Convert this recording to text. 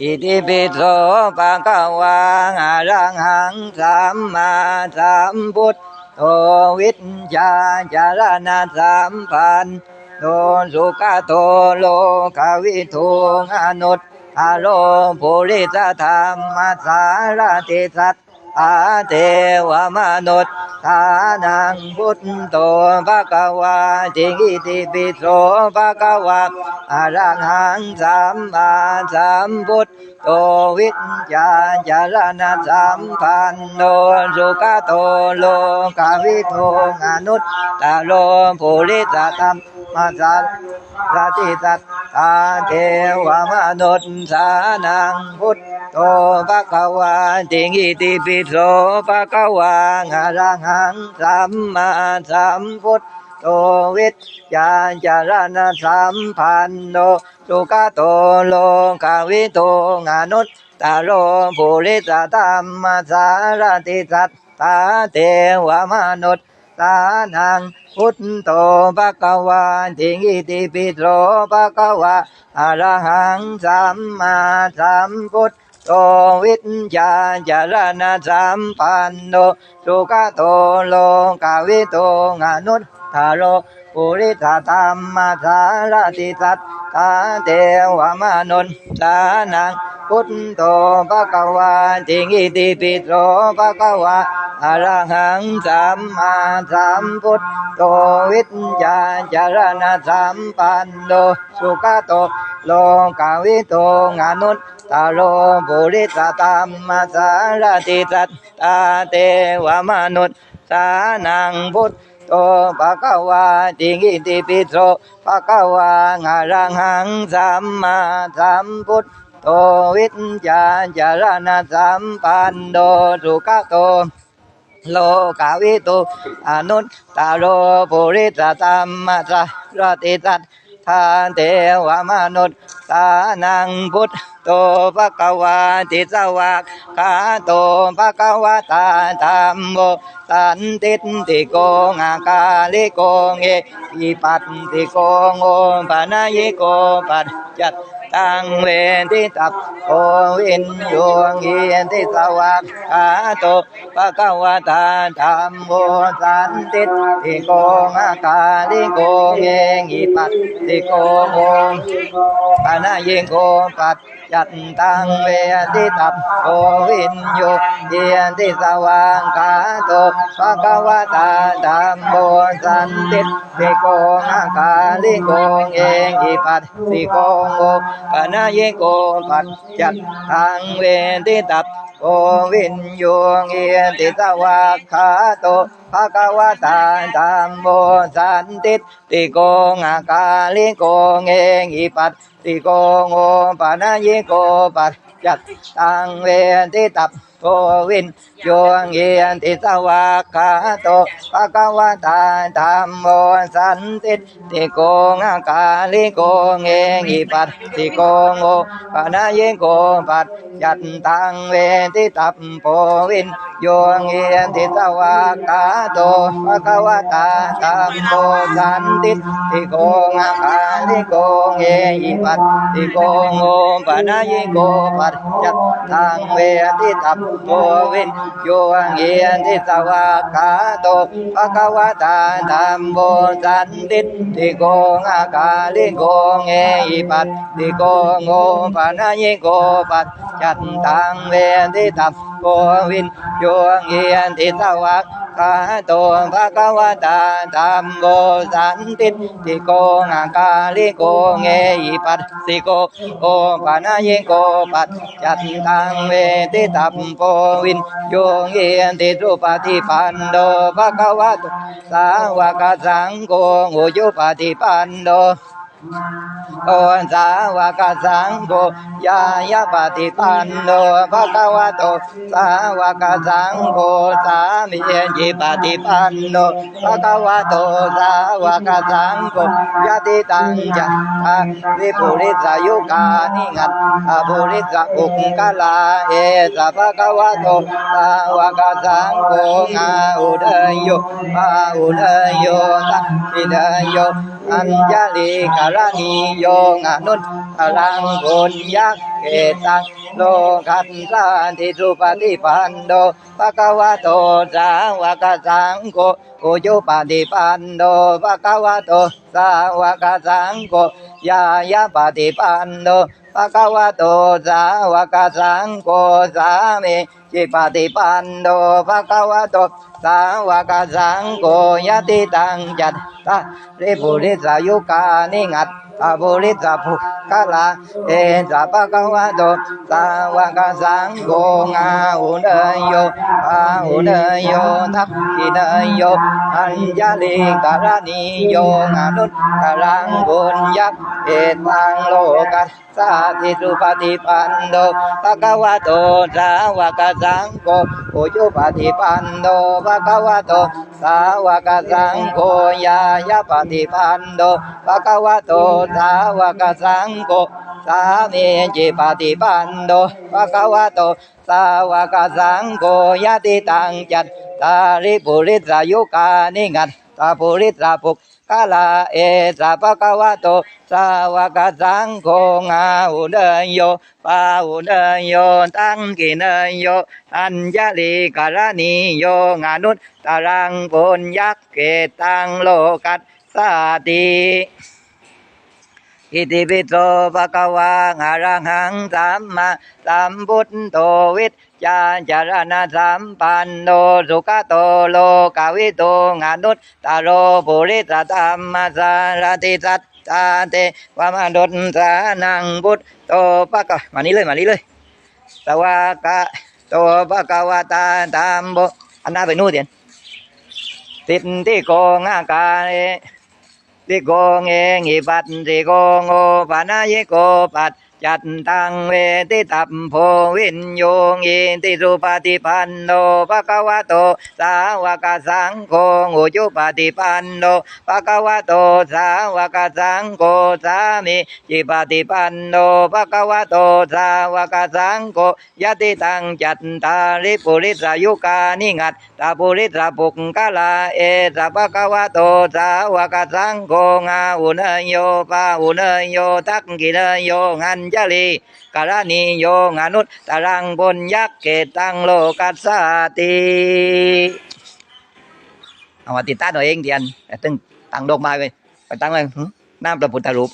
อิติปิโสภะคะวะอะระหังสัมมาสัมพุทโธวิชชาจารณะสัมพันโตสุขโตโลกวิทูอนุตอโลภุริสธรรมสารติสัต อาเทวมนุษย์ทานังพุทโตภะคะวาจิกิติปิโสภะคะวะอะระหังสัมมาสัมพุทโตวิญญาจารณะสัมพันโนสุขโตโลกาวิโทอนุตตโลปุริสธรรมมาสารรติสัต ตาเทวมนุษย์สานังพุทโตภะคะวาติงิติปิโสภะคะวาอะระหังสัมมาสัมพุทโตวิจญาจารณสัมพันโนสุขโตโลกาวิโตอนุตตโลปุริสธรรมสารติสัตตาเทวมนุษย์ สานังพุทโตภะคะวาติงิติปิโสภะคะวะอะระหังสัมมาสัมพุทโตวิญญาจารณะสัมปันโนสุขโตโลกาวิโตอนุตตโลปุริสธรรมสารติสัตตาเทวมนุนสานัง พุทโตภะคะวาติงิติปิโสภะคะวะอะระหังสัมมาสัมพุทโตวิญญาจารณะสัมปันโนสุขโตโลกาวิโตอนุตตโลบุริสธรรมสารติสัตตาเทวมนุษย์สานังพุทโตภะคะวาติงิติปิโสภะคะวาอะระหังสัมมาสัมพุทโตวิญญาจารณะสัมปันโนสุขโตโลกาวิตุอนุตตาโลปุริสตัมมาสรติสัตทานเทวมนุษย์สานังพุทโตภะคะวาติสวากขาโตภะคะวะตาธรรมโมสันติติโกงอาคาลิโกเงปิปัตติโกโงปะนยโกปัจจัตตังเวทิตัพโอวินโยงีทิสวากขาโตปะกวตาธรรมโมสันติติโกงอาคาลิโกเงงิปัตติโกโงปะนาเยิโกปัจจัตตังเวทิตัพโอวินโยงีทิสวากขาโตปะกวตาธรรมโมสันติติโกงอาคาลิโกเงงิปัตติโกโงปนายโกปัจจัตทังเวทิตับโกวินโยงเอียติสวากขาโตภะคะวะตาธัมโมสันติติโกงากาลิโกเงงิปัตติโกโงปนายโกปัจจัตตังเวทิตับ โกวินโยงเอียติสวากขาโตภะคะวะตาธัมโมสันติติโกงอาลิโกเงงิปัตติโกโงปนายโกปัจจัตตังเวทิตัพโพวินโยงเอียติสวากขาโตภะคะวะตาธัมโมสันติติโกงอาลิโกเงหิปัตติโกโงปนายโกปัจจัตตังเวทิตัพโพวินโยงเอียติสวากาโตภะคะวะตาธัมโมสันติติโกงอาคาลิโกเงหิปัตติโกโงปนายิโกปัจจัตตังเวทิตัพโพวินโยงเอียติสวากคาโตภะคะวะตาธัมโมสันติติโกงาคาลิโกเงหิปัสสิโกโอปนายิโกปัจจัตตังเวทิตัพโพวินโยงเอียติสุปฏิปันโดภะคะวะโตสาวกสังโฆโยปฏิปันโด โอนสาวกสังโฆยายาปฏิปันโนภะคะวะโตสาวกสังโฆสามีจิปฏิปันโนภะคะวะโตสาวกสังโฆยะติตังจัตตังวิปุริสายุกานิงัต อัมิยาลีการานิโยงอนุนพลังบุญยักษ์เกตังโลกันตสาธิทุปฏิปันโดปะกวะโตสาวกสังโฆโกโยปฏิปันโดปะกวะโตสาวกสังโกยายาปฏิปันโดปะกวะโตสาวกสังโกสามี จิปฏิปันโนภะคะวะโตสาวกสังโฆยติตังจัตตาริปุริสายุกานิงัตตาบุริสาภุกะลาเอสะภะคะวะโตสาวกสังโฆงาอุเนยโยอาอุเนยโยทัพกิเนยโย อัญญาลิกรณีโยงานุตตรังบุญยักเอตังโลกัสสาธิสุปฏิปันโนภะคะวะโตสาวกสังโฆอุจุปฏิปันโนภะคะวะโตสาวกสังโฆยายาปฏิปันโนภะคะวะโตสาวกสังโฆ สามีจิปฏิปันโนภะคะวะโต สาวกสังโฆยะติตังจัตตาริปุริสายุกานิงัตตาปุริสาภุกาลาเอสะภะคะวะโตสาวกสังโฆงาอุเนยโยปาอุเนยโยตังกิเนยโยอัญญาลิกรณีโยงานุตตรังปุญยักเกตังโลกัสสาติ อิติปิโสภะคะวะอะระหังสัมมาสัมพุทโธวิชญาจารณะสัมปันโนสุขโตโลกาวิโตงานุตตโรปุริสธรรมสารติสัตตาเตวามดุสานังพุทโตภะคะมานี้เลยมานี้เลยสวากะโตภะคะวะตาธรรมโบอันหน้าไปนู่นเดียนติดที่โกงอากาเอ ติโกงเองอิปัตติโกงโอปะนายโกปัจ จัตตังเวทิตัพโพวินโยงอิติสุปฏิปันโนภะคะวะโตสาวกสังโฆอุจุปฏิปันโนภะคะวะโตสาวกสังโฆสามิจิปฏิปันโนภะคะวะโตสาวกสังโฆยะติตังจัตตาริปุริสายุกานิงัตตาปุริสาปุกกะลาเอสะภะคะวะโตสาวกสังโฆงาอุเนยโยปาอุเนยโยทักกิเนยโยงันจลีกรณีโยงอนุตตรังบุญยักเกตังโลกัสสติเอามาติดตั้งตัวเองเดียนแต่ตึงตั้งดอกไม้ไปไปตั้งเลยน้ำพระพุทธรูป